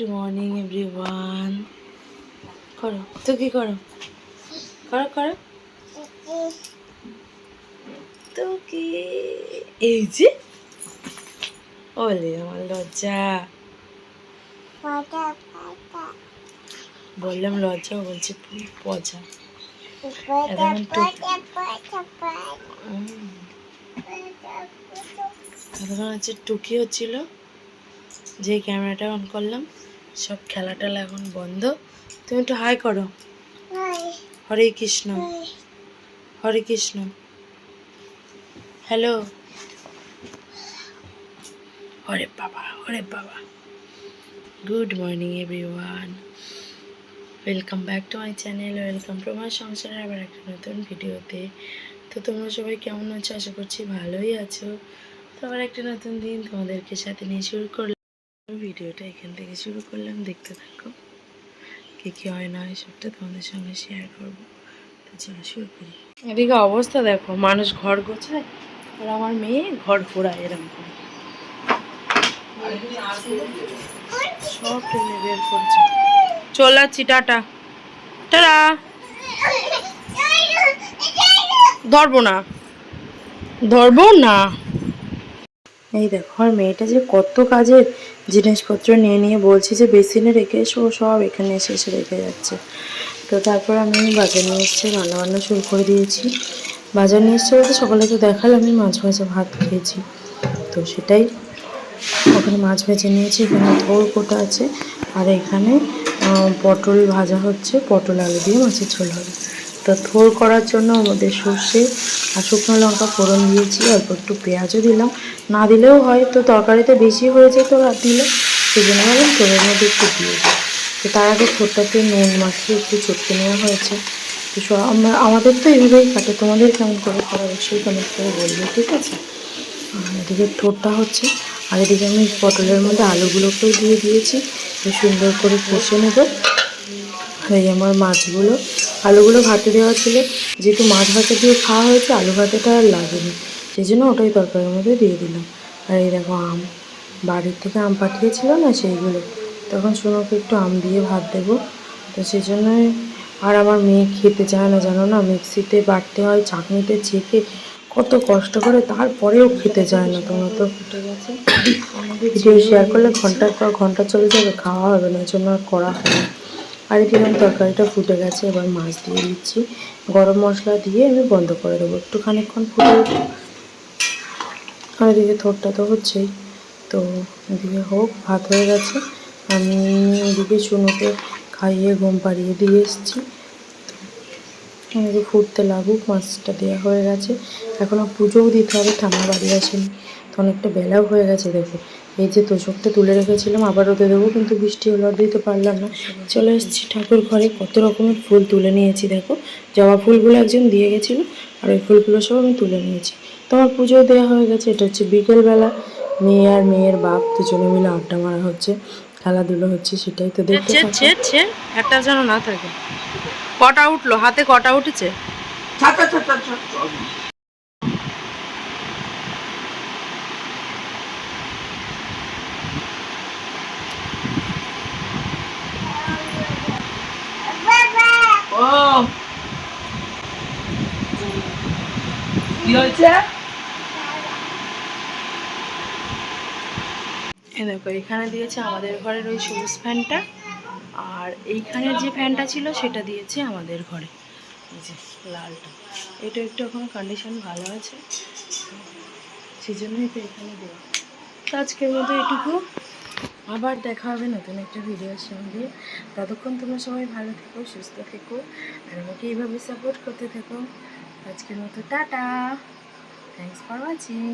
Good morning everyone করো তো কি করো করো করো তো কি এই যে, ওলে, আমার লজ্জা। বললাম লজ্জা বলছে পচা। তখন হচ্ছে টুকি হচ্ছিল, যে ক্যামেরাটা অন করলাম। সব খেলা টেলা এখন বন্ধ। তুমি একটু হাই করো। হরে কৃষ্ণ। হরে কৃষ্ণ। হ্যালো হরে বাবা হরে বাবা। Good morning everyone welcome back to my channel welcome to আমার সংসারের আবার একটা নতুন ভিডিওতে। তো তোমরা সবাই কেমন আছো? আশা করছি ভালোই আছো। তো আবার একটা নতুন দিন তোমাদেরকে সাথে নিয়ে শুরু করলাম। ভিডিওটা এখান থেকে শুরু করলাম, দেখতে থাকো। কি কি হয় না হয় সবটা তোমাদের সঙ্গে শেয়ার করব। চলো শুরু করি। এদিকে অবস্থা দেখো, মানুষ ঘর গোছায় আর আমার মেয়ে ঘর ঘোরায় এরকম করে। সব টেনে বের করছে। চলে টাটা। টাটা। ধরবো না। ধরবো না। এই দেখো, আর মেয়েটা যে কত কাজের জিনিসপত্র নিয়ে নিয়ে বলছি যে বেসিনে রেখে এসো সব এখানে এসে এসে রেখে যাচ্ছে। তো তারপর আমি বাজার নিয়ে এসেছি রান্না বান্না শুরু করে দিয়েছি। বাজার নিয়ে এসছে বলতে সকালে তো দেখালে, আমি মাছ ভাজা ভাত খেয়েছি। তো সেটাই ওখানে মাছ ভেজে নিয়েছি, এখানে থোর কোটা আছে। আর এখানে পটল ভাজা হচ্ছে, পটল আলু দিয়ে মাছের ঝোল হবে। তো থোর করার জন্য আমাদের সর্ষে আর শুকনো লঙ্কা ফোড়ন দিয়েছি, অল্প একটু পেঁয়াজও দিলাম। না দিলেও হয় তো তরকারিতে বেশি হয়েছে তো আর দিলে সেই জন্য ভাবলাম থোরের মধ্যে একটু দিয়ে দিই। তো তার আগে থোরটাতে নুন মাখিয়ে একটু চটকে নেওয়া হয়েছে। তো আমরা আমাদের তো এইভাবেই কাটে। তোমাদের কেমন করে করা অবশ্যই কমেন্ট করে বলবে, ঠিক আছে? এদিকে ঠোঁটটা হচ্ছে, আর এদিকে আমি পটলের মধ্যে আলুগুলোকেও দিয়ে দিয়েছি। সুন্দর করে কষে নেব। এই আমার মাছগুলো আলুগুলো ভাতে দেওয়া ছিল। যেহেতু মাছ ভাতে দিয়ে খাওয়া হয়েছে, আলু ভাতেটা আর লাগেনি। সেই জন্য ওটাই তরকারির মধ্যে দিয়ে দিলাম। আর এই দেখো আম। বাড়ির থেকে আম পাঠিয়েছিল না সেইগুলো। তখন সোনাকে একটু আম দিয়ে ভাত দেবো। তো সেই জন্যই আর আমার মেয়ে খেতে চায় না, জানো না? মিক্সিতে বাটতে হয় চাটনিতে ছেঁকে কত কষ্ট করে, তারপরেও খেতে চায় না তোমরা তো। ভিডিও শেয়ার করলে ঘণ্টার পর ঘণ্টা চলে যাবে, খাওয়া হবে না জন্য আর করা হয় আর এদিকে তরকারিটা ফুটে গেছে, এবার মাছ দিয়ে দিচ্ছি। গরম মশলা দিয়ে আমি বন্ধ করে দেবো। একটু খানিকক্ষণ ফুটে আর এদিকে থোরটা তো হচ্ছেই। তো এদিকে হোক, ভাত হয়ে গেছে। আমি এদিকে চুনোকে খাইয়ে, ঘুম পাড়িয়ে দিয়ে এসেছি। এদিকে ফুটতে লাগুক, মাছটা দেওয়া হয়ে গেছে। এখনও পুজোও দিতে হবে ঠাম্মা বাড়ি আসেনি। তো অনেকটা বেলাও হয়ে গেছে, দেখো। এই যে তোষকটা তুলে রেখেছিলাম আবার রোদে দেবো কিন্তু বৃষ্টি হলো আর দিতে পারলাম না। চলে এসেছি ঠাকুর ঘরে কত রকমের ফুল তুলে নিয়েছি দেখো। জবা ফুলগুলো একজন দিয়ে গেছিল আর ওই ফুলগুলো সব আমি তুলে নিয়েছি। তো আমার পুজোও দেওয়া হয়ে গেছে এটা হচ্ছে বিকেলবেলা। মেয়ে আর মেয়ের বাপ দুজনে মিলে আড্ডা মারা হচ্ছে খেলাধুলো হচ্ছে সেটাই তো দেখতে। একটা যেন না থাকে। কটা উঠল? হাতে কটা উঠেছে? দেখো, এখানে দিয়েছে আমাদের ঘরের ওই সবুজ ফ্যানটা, আর এইখানের যে ফ্যানটা ছিল সেটা দিয়েছে আমাদের ঘরে। যে লালটা। এটা একটু এখন কন্ডিশন ভালো আছে, সেই জন্যই তো এখানে দেওয়া। আজকের মতো এটুকু। আবার দেখা হবে নতুন একটা ভিডিওর সঙ্গে। ততক্ষণ তোমরা সবাই ভালো থেকো, সুস্থ থেকো, আর আমাকে এইভাবে সাপোর্ট করতে থেকো। আজকের মতো টাটা। Thanks for watching